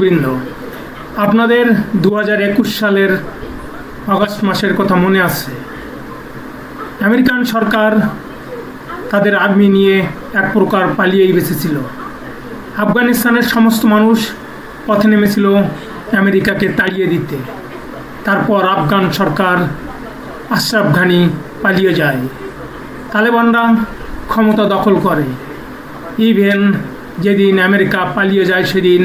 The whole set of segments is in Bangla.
বৃন্দ আপনাদের দু একুশ সালের আগস্ট মাসের কথা মনে আছে। আমেরিকান সরকার তাদের আর্মি নিয়ে এক প্রকার পালিয়েই বেঁচেছিল। আফগানিস্তানের সমস্ত মানুষ পথে নেমেছিল আমেরিকাকে তাড়িয়ে দিতে। তারপর আফগান সরকার আশরাফ ঘানি পালিয়ে যায়। তালেবানরা ক্ষমতা দখল করে। ইভেন যেদিন আমেরিকা পালিয়ে যায় সেদিন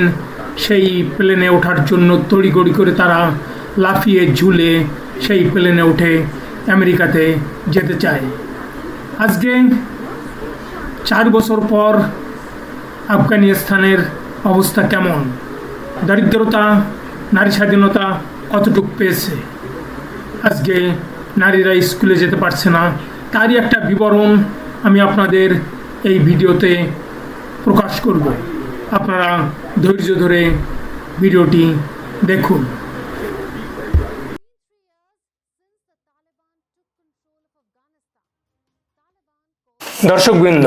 সেই প্লেনে ওঠার জন্য তড়িগড়ি করে তারা লাফিয়ে ঝুলে সেই প্লেনে উঠে আমেরিকাতে যেতে চায়। আজকে চার বছর পর আফগানিস্তানের অবস্থা কেমন? দারিদ্রতা, নারী স্বাধীনতা কতটুক পেয়েছে? আজকে নারীরা স্কুলে যেতে পারছে না। তারই একটা বিবরণ আমি আপনাদের এই ভিডিওতে প্রকাশ করব। আপনারা ধৈর্য ধরে ভিডিওটি দেখুন। দর্শকবৃন্দ,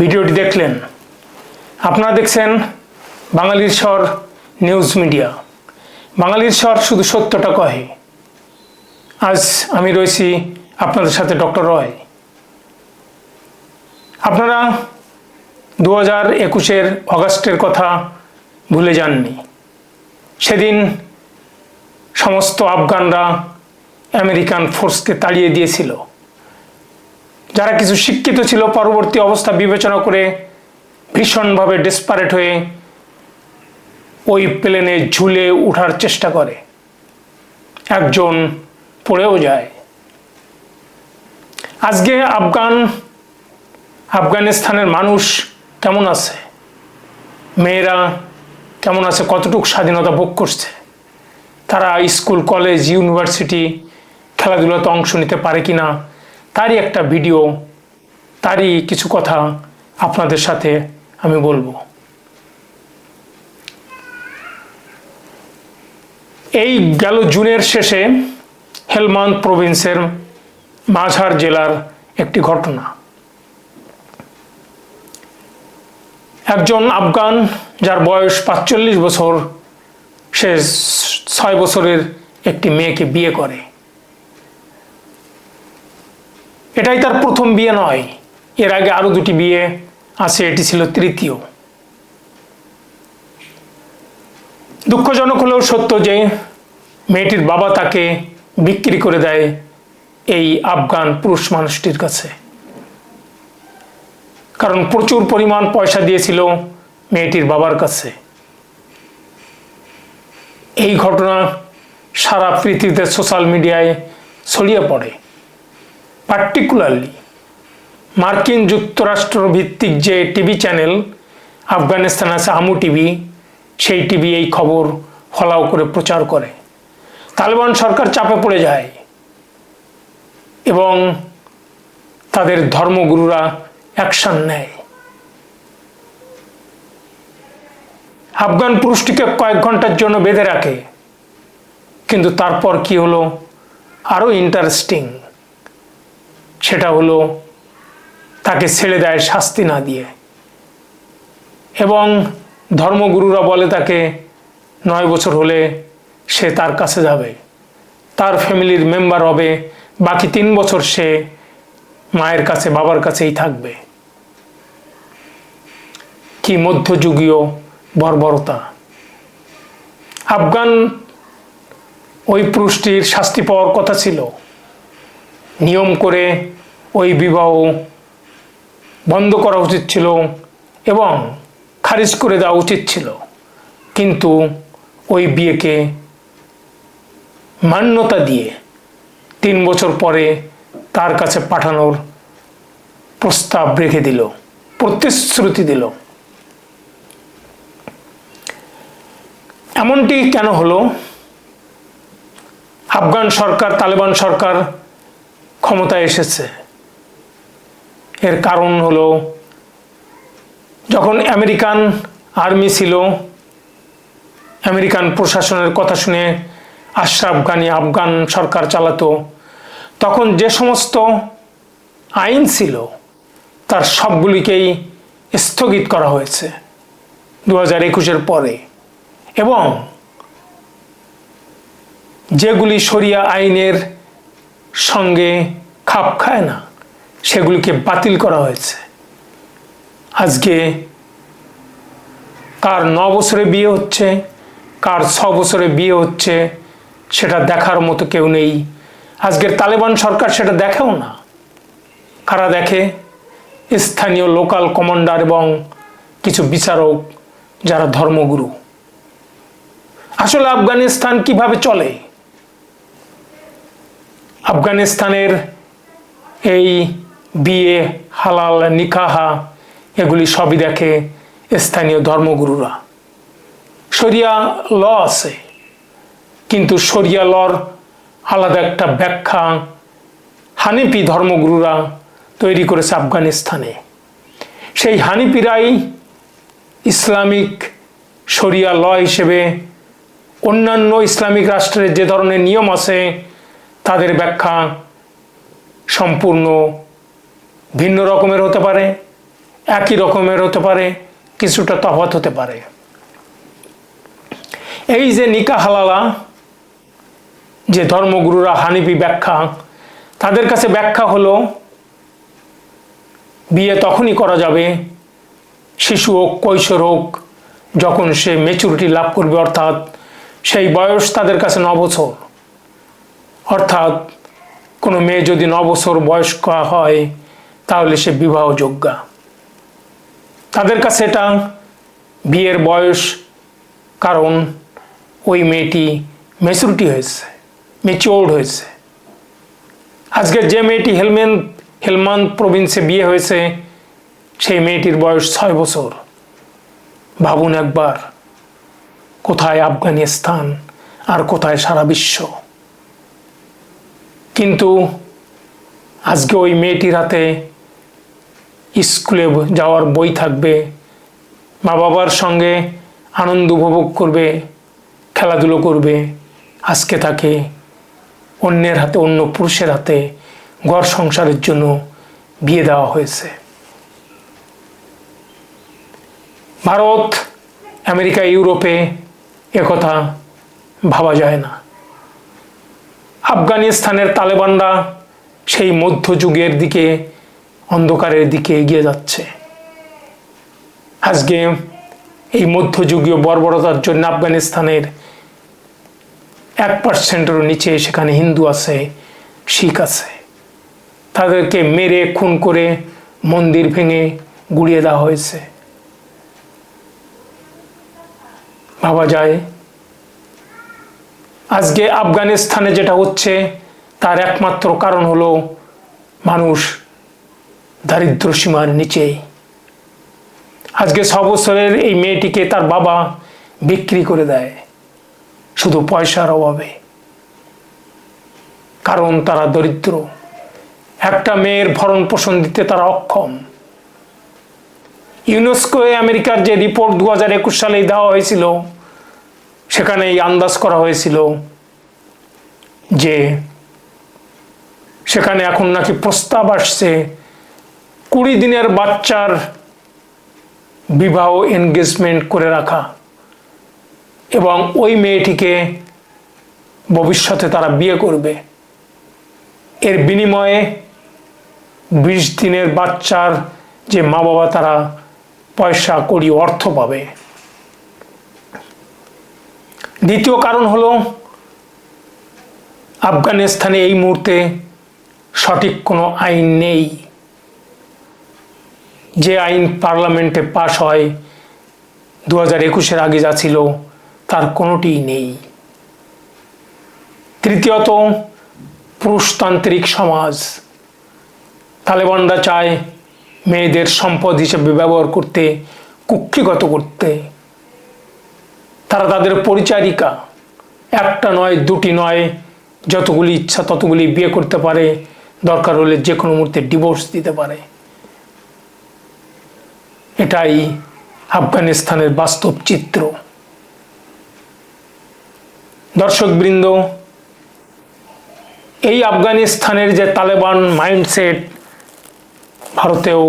ভিডিওটি দেখলেন। আপনারা দেখছেন বাঙালির স্বর নিউজ মিডিয়া। বাঙালির স্বর শুধু সত্যটা কহে। আজ আমি রয়েছি আপনাদের সাথে ডক্টর রয়। আপনারা দু হাজার একুশের অগাস্টের কথা ভুলে যাননি। সেদিন সমস্ত আফগানরা আমেরিকান ফোর্সকে তাড়িয়ে দিয়েছিল। যারা কিছু শিক্ষিত ছিল, পরবর্তী অবস্থা বিবেচনা করে ভীষণভাবে ডেসপারেট হয়ে ওই প্লেনে ঝুলে ওঠার চেষ্টা করে। একজন পড়েও যায়। আজকে আফগান, আফগানিস্তানের মানুষ কেমন আছে? মেয়েরা কেমন আছে? কতটুকু স্বাধীনতা ভোগ করছে? তারা স্কুল, কলেজ, ইউনিভার্সিটি খেলাধুলাতে অংশ নিতে পারে কি না তারই একটা ভিডিও, তারই কিছু কথা আপনাদের সাথে আমি বলব। এই গেল জুনের শেষে হেলমান্দ প্রভিন্সের মাঝার জেলার একটি ঘটনা। একজন আফগান যার বয়স পাঁচচল্লিশ বছর, সে ছয় বছরের একটি মেয়েকে বিয়ে করে। এটাই তার প্রথম বিয়ে নয়, এর আগে আরও দুটি বিয়ে আছে, এটি ছিল তৃতীয়। দুঃখজনক হলেও সত্য যে মেয়েটির বাবা তাকে বিক্রি করে দেয় এই আফগান পুরুষ মানুষটির কাছে। কারণ প্রচুর পরিমাণ পয়সা দিয়েছিল মেয়েটির বাবার কাছে। এই ঘটনা সারা পৃথিবীতে সোশ্যাল মিডিয়ায় ছড়িয়ে পড়ে। পার্টিকুলারলি, মার্কিন যুক্তরাষ্ট্র ভিত্তিক যে টিভি চ্যানেল আফগানিস্তান আছে আমু টিভি, সেই টিভি এই খবর ফলাও করে প্রচার করে। তালেবান সরকার চাপে পড়ে যায় এবং তাদের ধর্মগুরুরা অ্যাকশন নেয়। আফগান পুরুষটিকে কয়েক ঘণ্টার জন্য বেঁধে রাখে। কিন্তু তারপর কি হলো? আরও ইন্টারেস্টিং সেটা হলো, তাকে ছেড়ে দেয়, শাস্তি না দিয়ে। এবং ধর্মগুরুরা বলে তাকে, নয় বছর হলে সে তার কাছে যাবে। তার ফ্যামিলির মেম্বার হবে। বাকি তিন বছর সে মায়ের কাছে, বাবার কাছেই থাকবে। কি মধ্যযুগীয় বর্বরতা? আফগান ওই পুরুষটির শাস্তি পাওয়ার কথা ছিল। নিয়ম করে ওই বিবাহ বন্ধ করা উচিত ছিল এবং খারিজ করে দেওয়া উচিত ছিল। কিন্তু ওই বিয়েকে মান্যতা দিয়ে তিন বছর পরে তার কাছে পাঠানোর প্রস্তাব রেখে দিল, প্রতিশ্রুতি দিল। এমনটি কেন হলো? আফগান সরকার, তালেবান সরকার ক্ষমতায় এসেছে। এর কারণ হলো, যখন আমেরিকান আর্মি ছিল, আমেরিকান প্রশাসনের কথা শুনে আশরাফ গানি আফগান সরকার চালাতো, তখন যে সমস্ত আইন ছিল, তার সবগুলিকেই স্থগিত করা হয়েছে। দু হাজার একুশের পরে এবং যেগুলি শরিয়া আইনের সঙ্গে খাপ খায় না, সেগুলিকে বাতিল করা হয়েছে। আজকে কার ন বছরে বিয়ে হচ্ছে, কার ছ বছরে বিয়ে হচ্ছে, সেটা দেখার মতো কেউ নেই। আজকের তালেবান সরকার সেটা দেখেও না। কারা দেখে? স্থানীয় লোকাল কমান্ডার এবং কিছু বিচারক যারা ধর্মগুরু। আসলে আফগানিস্তান কীভাবে চলে? আফগানিস্তানের এই বিয়ে, হালাল নিকাহা, এগুলি সবই দেখে স্থানীয় ধর্মগুরুরা। শরিয়া ল আছে, কিন্তু শরিয়া লর আলাদা একটা ব্যাখ্যা হানিপি ধর্মগুরুরা তৈরি করেছে আফগানিস্তানে। সেই হানিপিরাই ইসলামিক শরিয়া ল হিসেবে অন্যান্য ইসলামিক রাষ্ট্রের যে ধরনের নিয়ম আছে, তাদের ব্যাখ্যা সম্পূর্ণ ভিন্ন রকমের হতে পারে, একই রকমের হতে পারে, কিছুটা তফাৎ হতে পারে। এই যে নিকা হালালা, যে ধর্মগুরুরা হানিফি ব্যাখ্যা, তাদের কাছে ব্যাখ্যা হলো, বিয়ে তখনই করা যাবে, শিশু হোক, কৈশোর হোক, যখন সে মেচুরিটি লাভ করবে, অর্থাৎ সেই বয়স তাদের কাছে ন বছর অর্থাৎ কোনো মেয়ে যদি ন বছর বয়স্ক হয়, তাহলে সে বিবাহযোগ্যা। তাদের কাছে এটা বিয়ের বয়স, কারণ ওই মেয়েটি মেচুরিটি হয়েছে মেচিওর্ড হয়েছে। আজকে যে মেয়েটি হেলমেন হেলমান্দ প্রভিন্সে বিয়ে হয়েছে, সেই মেয়েটির বয়স ছয় বছর। ভাবুন একবার। কোথায় আফগানিস্তান আর কোথায় সারা বিশ্ব। কিন্তু আজকে ওই মেয়েটির হাতে স্কুলে যাওয়ার বই থাকবে মা বাবার সঙ্গে আনন্দ উপভোগ করবে, খেলাধুলো করবে। আজকে তাকে অন্যের হাতে, অন্য পুরুষের হাতে ঘর সংসারের জন্য বিয়ে দেওয়া হয়েছে। ভারত, আমেরিকা, ইউরোপে একথা ভাবা যায় না। আফগানিস্তানের তালেবানরা সেই মধ্যযুগের দিকে, অন্ধকারের দিকে এগিয়ে যাচ্ছে। আজকে এই মধ্যযুগীয় বর্বরতার জন্য আফগানিস্তানের এক পার্সেন্টেরও নিচে সেখানে হিন্দু আছে, শিখ আছে। তাদেরকে মেরে, খুন করে মন্দির ভেঙে গুড়িয়ে দেওয়া হয়েছে। ভাবা যায়। আজকে আফগানিস্তানে যেটা হচ্ছে, তার একমাত্র কারণ হলো মানুষ দারিদ্র সীমার নিচে। আজকে ছ বছরের এই মেয়েটিকে তার বাবা বিক্রি করে দেয়, শুধু পয়সার অভাবে। কারণ তারা দরিদ্র। একটা মেয়ের ভরণ পোষণ দিতে তারা অক্ষম। ইউনেস্কো আমেরিকার যে রিপোর্ট দু সালেই দেওয়া হয়েছিল সেখানে এই আন্দাজ করা হয়েছিল যে সেখানে এখন নাকি প্রস্তাব আসছে, কুড়ি দিনের বাচ্চার বিবাহ এনগেজমেন্ট করে রাখা এবং ওই মেয়েটিকে ভবিষ্যতে তারা বিয়ে করবে। এর বিনিময়ে বিশ দিনের বাচ্চার যে মা বাবা তারা পয়সা করি অর্থ পাবে। দ্বিতীয় কারণ হলো, আফগানিস্তানে এই মুহূর্তে সঠিক কোনো আইন নেই। যে আইন পার্লামেন্টে পাশ হয় দু হাজার একুশের আগে যা ছিল, তার কোনোটিই নেই। তৃতীয়ত, পুরুষতান্ত্রিক সমাজ। তালেবানরা চায় মেয়েদের সম্পদ হিসেবে ব্যবহার করতে, কুক্ষিগত করতে। তারা তাদের পরিচারিকা। একটা নয়, দুটি নয়, যতগুলি ইচ্ছা ততগুলি বিয়ে করতে পারে। দরকার হলে যে কোনো মুহূর্তে ডিভোর্স দিতে পারে। এটাই আফগানিস্তানের বাস্তব চিত্র। দর্শকবৃন্দ, এই আফগানিস্তানের যে তালেবান মাইন্ডসেট, ভারতেও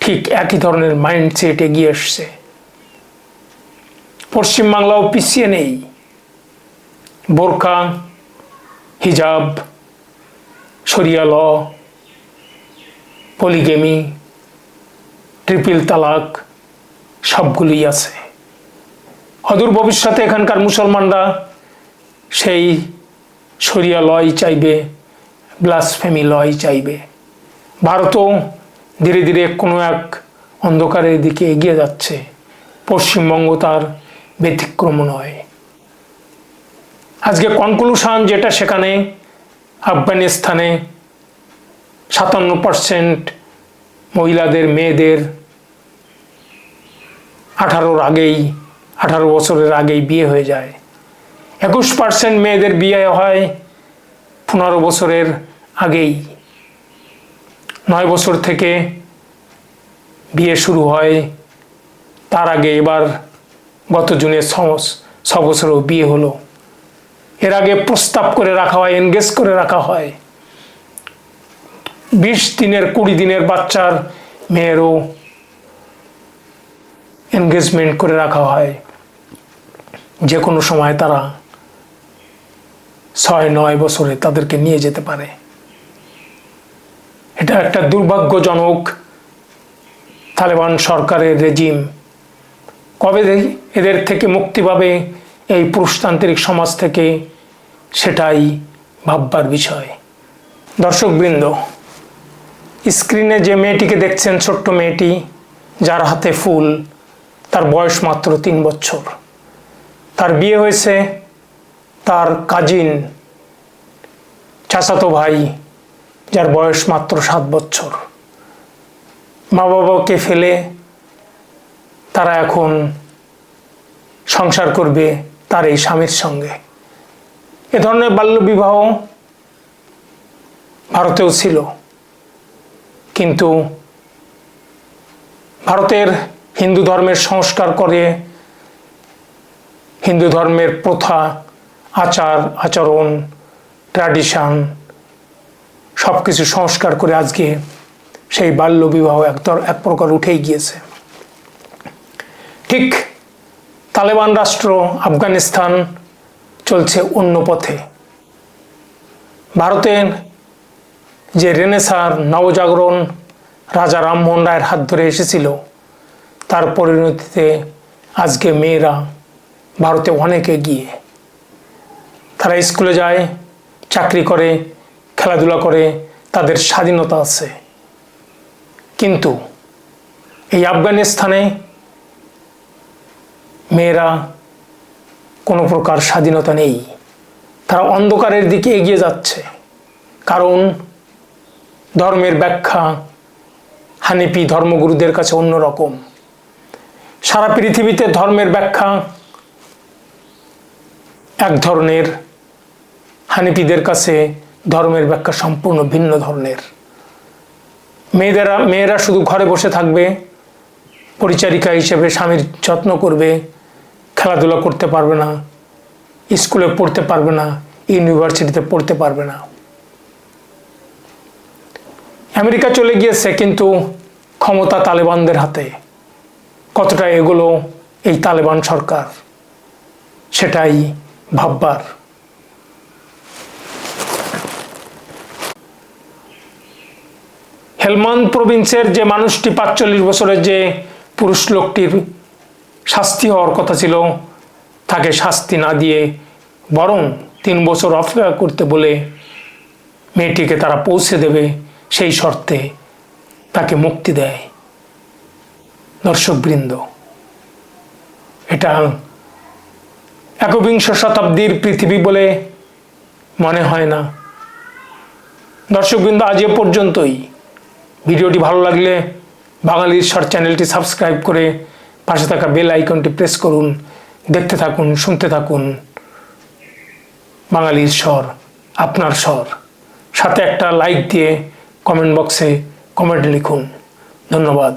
ঠিক একই ধরনের মাইন্ডসেট এগিয়ে এসছে। পশ্চিমবাংলাও পিছিয়ে নেই। বোরকা হিজাব, শরিয়া ল, পলিগেমি, ট্রিপল তালাক, সবগুলোই আছে। অদূর ভবিষ্যতে এখানকার মুসলমানরা সেই শরিয়া লয় চাইবে ব্লাসফেমি লয় চাইবে। ভারতও ধীরে ধীরে কোনো এক অন্ধকারের দিকে এগিয়ে যাচ্ছে। পশ্চিমবঙ্গ তার ব্যতিক্রম নয়। আজকে কনক্লুশন যেটা সেখানে আফগানিস্তানে সাতান্ন পার্সেন্ট মহিলাদের, মেয়েদের আঠারোর আগেই, আঠারো বছরের আগেই বিয়ে হয়ে যায়। একুশ পার্সেন্ট মেয়েদের বিয়ে হয় পনেরো বছরের আগেই। নয় বছর থেকে বিয়ে শুরু হয়। তার আগে এবার গত জুনে ছ বছরও বিয়ে হলো। এর আগে প্রস্তাব করে রাখা হয় এনগেজ করে রাখা হয়। বিশ দিনের, কুড়ি দিনের বাচ্চার মেয়েরও এনগেজমেন্ট করে রাখা হয়। যে কোনো সময় তারা ছয়, নয় বছরে তাদেরকে নিয়ে যেতে পারে। এটা একটা দুর্ভাগ্যজনক তালেবান সরকারের রেজিম কবে এদের থেকে মুক্তি পাবে এই পুরুষতান্ত্রিক সমাজ থেকে সেটাই ভাববার বিষয়। দর্শকবৃন্দ, স্ক্রিনে যে মেয়েটিকে দেখছেন, ছোট্ট মেয়েটি, যার হাতে ফুল, তার বয়স মাত্র তিন বছর। তার বিয়ে হয়েছে তার কাজিন চাচাতো ভাই, যার বয়স মাত্র সাত বছর। মা বাবাকে ফেলে তারা এখন সংসার করবে তার এই স্বামীর সঙ্গে। এ ধরনের বাল্যবিবাহ ভারতেও ছিল। কিন্তু ভারতের হিন্দু ধর্মের সংস্কার করে হিন্দু ধর্মের প্রথা, আচার, আচরণ ট্র্যাডিশন সব কিছু সংস্কার করে আজকে সেই বাল্য বিবাহ এক এক প্রকার উঠেই গিয়েছে। ঠিক তালেবান রাষ্ট্র আফগানিস্তান চলছে অন্য পথে। ভারতের যে রেনেসার, নবজাগরণ রাজা রামমোহন রায়ের হাত ধরে এসেছিল, তার পরিণতিতে আজকে মেয়েরা ভারতে অনেক এগিয়ে। তারা স্কুলে যায়, চাকরি করে, খেলাধুলা করে, তাদের স্বাধীনতা আছে। কিন্তু এই আফগানিস্তানে মেয়েরা কোনো প্রকার স্বাধীনতা নেই। তারা অন্ধকারের দিকে এগিয়ে যাচ্ছে। কারণ ধর্মের ব্যাখ্যা হানিপি ধর্মগুরুদের কাছে অন্যরকম। সারা পৃথিবীতে ধর্মের ব্যাখ্যা এক ধরনের। হানিপিদের কাছে ধর্মের ব্যাখ্যা সম্পূর্ণ ভিন্ন ধরনের। মেয়েদেরা মেয়েরা শুধু ঘরে বসে থাকবে, পরিচারিকা হিসেবে স্বামীর যত্ন করবে খেলাধুলা করতে পারবে না, স্কুলে পড়তে পারবে না, ইউনিভার্সিটিতে পড়তে পারবে না। আমেরিকা চলে গিয়েছে কিন্তু ক্ষমতা তালেবানদের হাতে। কতটা এগুলো এই তালেবান সরকার, সেটাই ভাববার। হেলমন্দ প্রভিন্সের যে মানুষটি পাঁচচল্লিশ বছরের যে পুরুষ লোকটির শাস্তি হওয়ার কথা ছিল। তাকে শাস্তি না দিয়ে বরং তিন বছর অপেক্ষা করতে বলে মেয়েটিকে তারা পৌঁছে দেবে, সেই শর্তে তাকে মুক্তি দেয়। দর্শকবৃন্দ, এটা একবিংশ শতাব্দীর পৃথিবী বলে মনে হয় না। দর্শকবৃন্দ, আজ এ পর্যন্তই। ভিডিওটি ভালো লাগলে বাঙালির শর্ট চ্যানেলটি সাবস্ক্রাইব করে পাশে থাকা বেল আইকনটি প্রেস করুন, দেখতে থাকুন, শুনতে থাকুন। বাঙালির স্বর, আপনার স্বর। সাথে একটা লাইক দিয়ে কমেন্ট বক্সে কমেন্ট লিখুন। ধন্যবাদ।